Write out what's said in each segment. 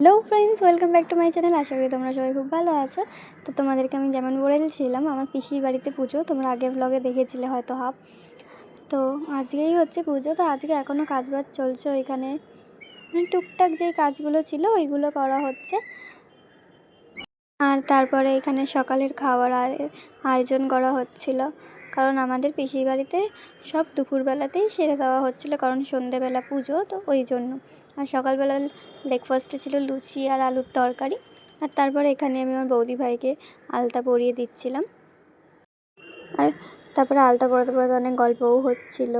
Hello friends welcome back to my channel আশা করি তোমরা সবাই খুব ভালো আছো। তো তোমাদেরকে আমি যেমন বলেছিলাম আমার পিসির বাড়িতে পুজো। তোমরা আগের ব্লগে দেখেছিলে হয়তো হাফ তো আজকেই হচ্ছে পুজো। তো আজকে এখনও কাজবাজ চলছে ওইখানে। মানে টুকটাক যেই কাজগুলো ছিল, ওইগুলো করা হচ্ছে। আর তারপরে এখানে সকালের খাবার আয়- আয়োজন করা হচ্ছিল। কারণ আমাদের পিসির বাড়িতে সব দুপুরবেলাতেই সেরে দেওয়া হচ্ছিল, কারণ সন্ধেবেলা পুজো, তো ওই জন্য। আর সকালবেলা ব্রেকফাস্টে ছিল লুচি আর আলুর তরকারি। আর তারপরে এখানে আমি আমার বৌদি ভাইকে আলতা পরিয়ে দিচ্ছিলাম। আর তারপরে আলতা পরাতে পরাতে অনেক গল্পও হচ্ছিল।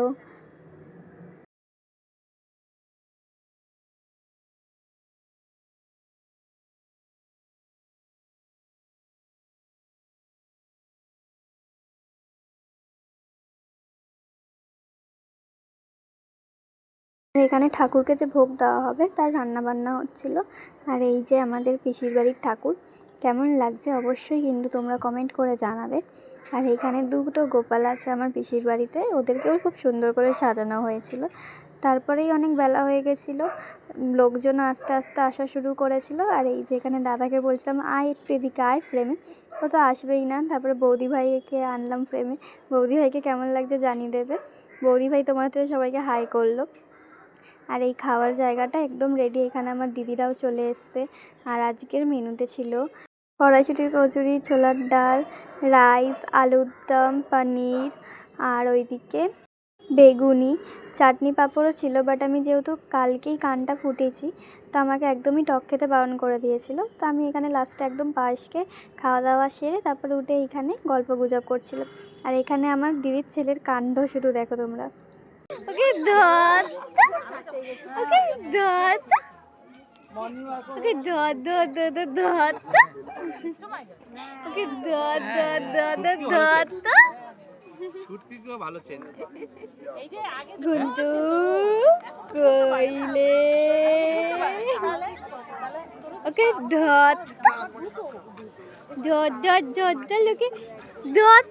এখানে ঠাকুরকে যে ভোগ দেওয়া হবে, তার রান্না বান্না হচ্ছিল। আর এই যে আমাদের পিসির বাড়ির ঠাকুর, কেমন লাগছে অবশ্যই কিন্তু তোমরা কমেন্ট করে জানাবে। আর এখানে দুটো গোপাল আছে আমার পিসির বাড়িতে, ওদেরকেও খুব সুন্দর করে সাজানো হয়েছিল। তারপরেই অনেক বেলা হয়ে গেছিল, লোকজন আস্তে আস্তে আসা শুরু করেছিল। আর এই যে এখানে দাদাকে বলছিলাম, আয় একটু আয় ফ্রেমে ও তো আসবেই না, তারপরে বৌদি ভাইকে আনলাম ফ্রেমে বৌদি ভাইকে কেমন লাগছে জানিয়ে দেবে। বৌদি ভাই তোমার থেকে সবাইকে হাই করল। আর এই খাওয়ার জায়গাটা একদম রেডি এখানে আমার দিদিরাও চলে এসছে। আর আজকের মেনুতে ছিল কড়াইশুটির কচুরি, ছোলার ডাল, রাইস, আলুর দম, পনির আর ওইদিকে বেগুনি। চাটনি পাঁপড়ও ছিল বাট আমি যেহেতু কালকেই কানটা ফুটেছি, তো আমাকে একদমই টক খেতে বারণ করে দিয়েছিল। তো আমি এখানে লাস্টে একদম পায়েসকে খাওয়া দাওয়া সেরে তারপরে উঠে এখানে গল্প গুজব করছিলাম। আর এখানে আমার দিদির ছেলের কাণ্ড শুধু দেখো তোমরা। ওকে ধর ওকে ধর ধর ধর ধর ধর ওকে ধর ধর ধর ধর ধর শুটকিগুলো ভালো চেনে। গুন্টু কইলে। ওকে ধর ধর ধর ধর ওকে ধর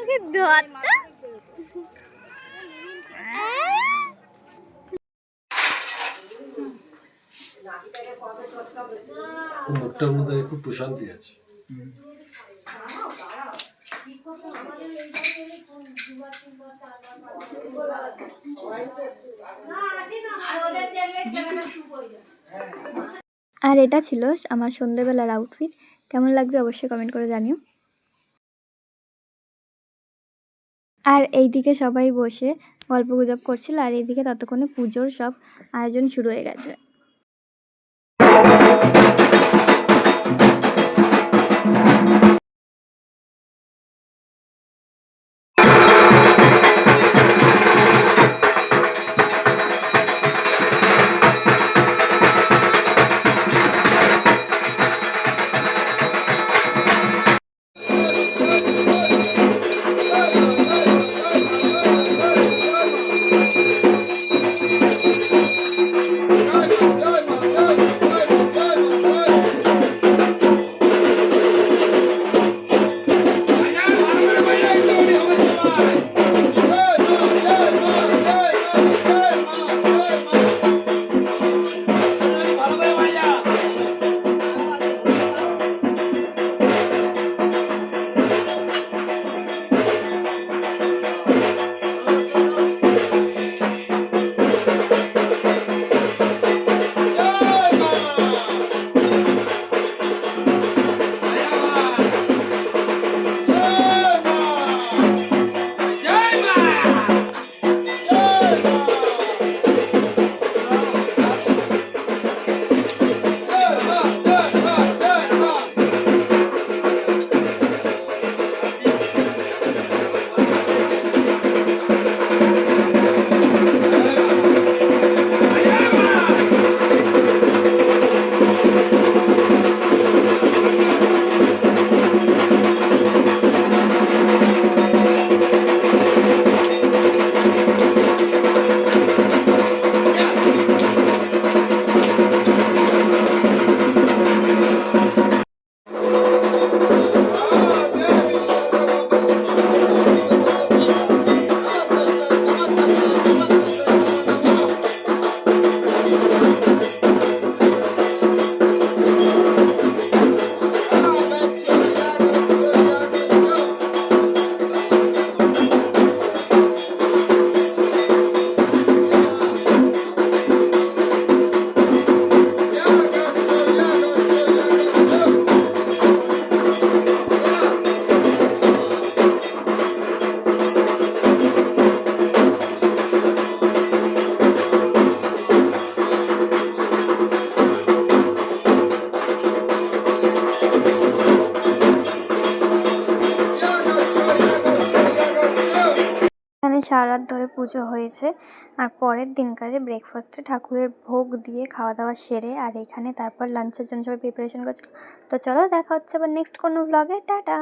ওকে ধর মুখটার মধ্যে খুব প্রশান্তি আছে। আর এটা ছিল আমার সন্ধেবেলার আউটফিট কেমন লাগছে অবশ্যই কমেন্ট করে জানিও। আর এইদিকে সবাই বসে গল্প গুজব করছিল, আর এইদিকে ততক্ষণে পুজোর সব আয়োজন শুরু হয়ে গেছে। Good. সারা রাত ধরে পুজো হয়েছে আর পরের দিনকারে ব্রেকফাস্টে ঠাকুরের ভোগ দিয়ে খাওয়া দাওয়া সেরে আর এখানে তারপর লাঞ্চের জন্য সবাই প্রিপারেশন করছিল। তো চলো দেখা হচ্ছে আবার নেক্সট কোনো ব্লগে টাটা!